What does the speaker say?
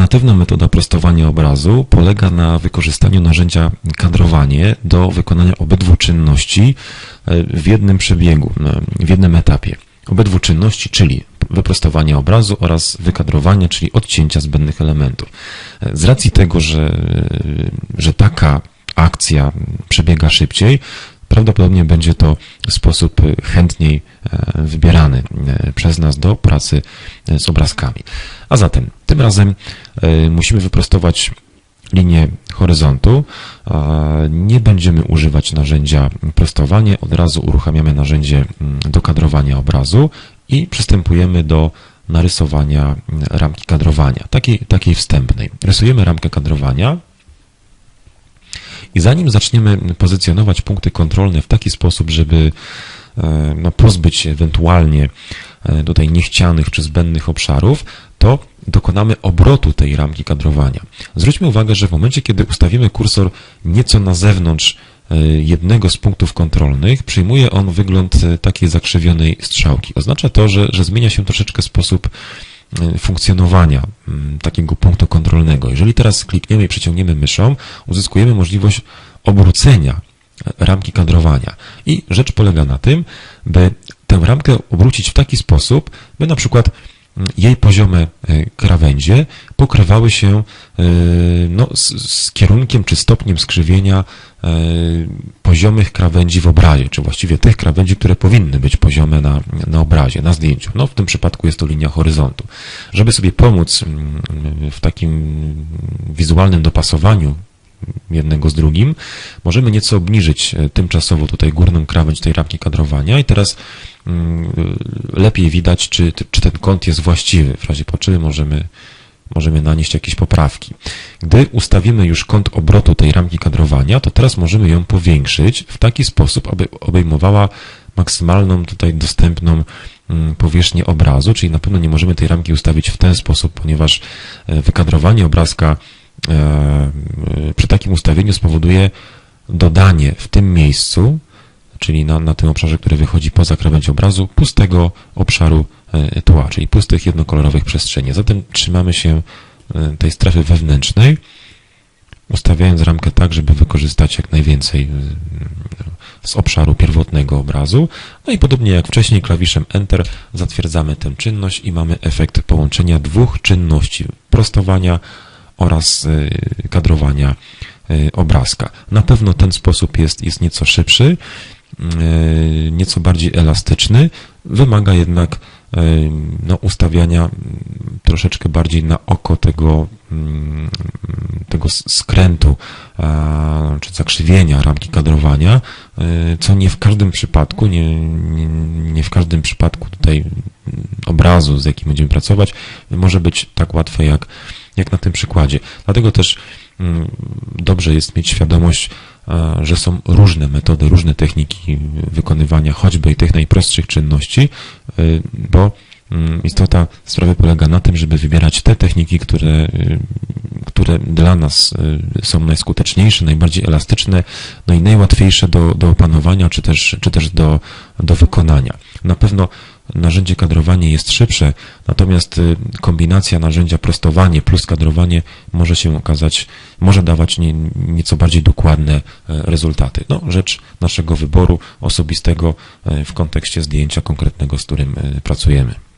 Alternatywna metoda prostowania obrazu polega na wykorzystaniu narzędzia kadrowanie do wykonania obydwu czynności e, w jednym przebiegu, e, w jednym etapie. Obydwu czynności, czyli wyprostowania obrazu oraz wykadrowania, czyli odcięcia zbędnych elementów. E, Z racji tego, że, że taka akcja przebiega szybciej, prawdopodobnie będzie to sposób chętniej e, wybierany e, przez nas do pracy e, z obrazkami. A zatem tym razem e, musimy wyprostować linię horyzontu. Nie będziemy używać narzędzia prostowanie, od razu uruchamiamy narzędzie mm, do kadrowania obrazu i przystępujemy do narysowania mm, ramki kadrowania, takiej, takiej wstępnej. Rysujemy ramkę kadrowania, i zanim zaczniemy pozycjonować punkty kontrolne w taki sposób, żeby e, no, pozbyć się ewentualnie e, tutaj niechcianych czy zbędnych obszarów, to dokonamy obrotu tej ramki kadrowania. Zwróćmy uwagę, że w momencie, kiedy ustawimy kursor nieco na zewnątrz e, jednego z punktów kontrolnych, przyjmuje on wygląd takiej zakrzywionej strzałki. Oznacza to, że, że zmienia się troszeczkę sposób funkcjonowania mm, takiego punktu kontrolnego. Jeżeli teraz klikniemy i przeciągniemy myszą, uzyskujemy możliwość obrócenia e, ramki kadrowania. I rzecz polega na tym, by tę ramkę obrócić w taki sposób, by na przykład jej poziome e, krawędzie pokrywały się e, no, z, z kierunkiem czy stopniem skrzywienia poziomych krawędzi w obrazie, czy właściwie tych krawędzi, które powinny być poziome na, na obrazie, na zdjęciu. No, w tym przypadku jest to linia horyzontu. Żeby sobie pomóc mm, w takim wizualnym dopasowaniu jednego z drugim, możemy nieco obniżyć e, tymczasowo tutaj górną krawędź tej ramki kadrowania i teraz mm, lepiej widać, czy, czy ten kąt jest właściwy. W razie potrzeby możemy, możemy nanieść jakieś poprawki. Gdy ustawimy już kąt obrotu tej ramki kadrowania, to teraz możemy ją powiększyć w taki sposób, aby obejmowała maksymalną tutaj dostępną mm, powierzchnię obrazu, czyli na pewno nie możemy tej ramki ustawić w ten sposób, ponieważ e, wykadrowanie obrazka przy takim ustawieniu spowoduje dodanie w tym miejscu, czyli na, na tym obszarze, który wychodzi poza krawędź obrazu, pustego obszaru e, tła, czyli pustych jednokolorowych przestrzeni. Zatem trzymamy się e, tej strefy wewnętrznej, ustawiając ramkę tak, żeby wykorzystać jak najwięcej e, z obszaru pierwotnego obrazu. No i podobnie jak wcześniej klawiszem Enter zatwierdzamy tę czynność i mamy efekt połączenia dwóch czynności prostowania oraz e, kadrowania e, obrazka. Na pewno ten sposób jest, jest nieco szybszy, e, nieco bardziej elastyczny, wymaga jednak no, ustawiania mm, troszeczkę bardziej na oko tego, mm, tego skrętu czy zakrzywienia ramki kadrowania, co nie w każdym przypadku, nie, nie, nie w każdym przypadku tutaj mm, obrazu, z jakim będziemy pracować, może być tak łatwe jak, jak na tym przykładzie. Dlatego też mm, dobrze jest mieć świadomość, a, że są różne metody, różne techniki wykonywania choćby i tych najprostszych czynności, y, bo mm, istota sprawy polega na tym, żeby wybierać te techniki, które, y, które dla nas są najskuteczniejsze, najbardziej elastyczne, no i najłatwiejsze do, do opanowania, czy też, czy też do, do wykonania. Na pewno narzędzie kadrowanie jest szybsze, natomiast y, kombinacja narzędzia prostowanie plus kadrowanie może się okazać, może dawać nie, nieco bardziej dokładne e, rezultaty. No, rzecz naszego wyboru osobistego e, w kontekście zdjęcia konkretnego, z którym e, pracujemy.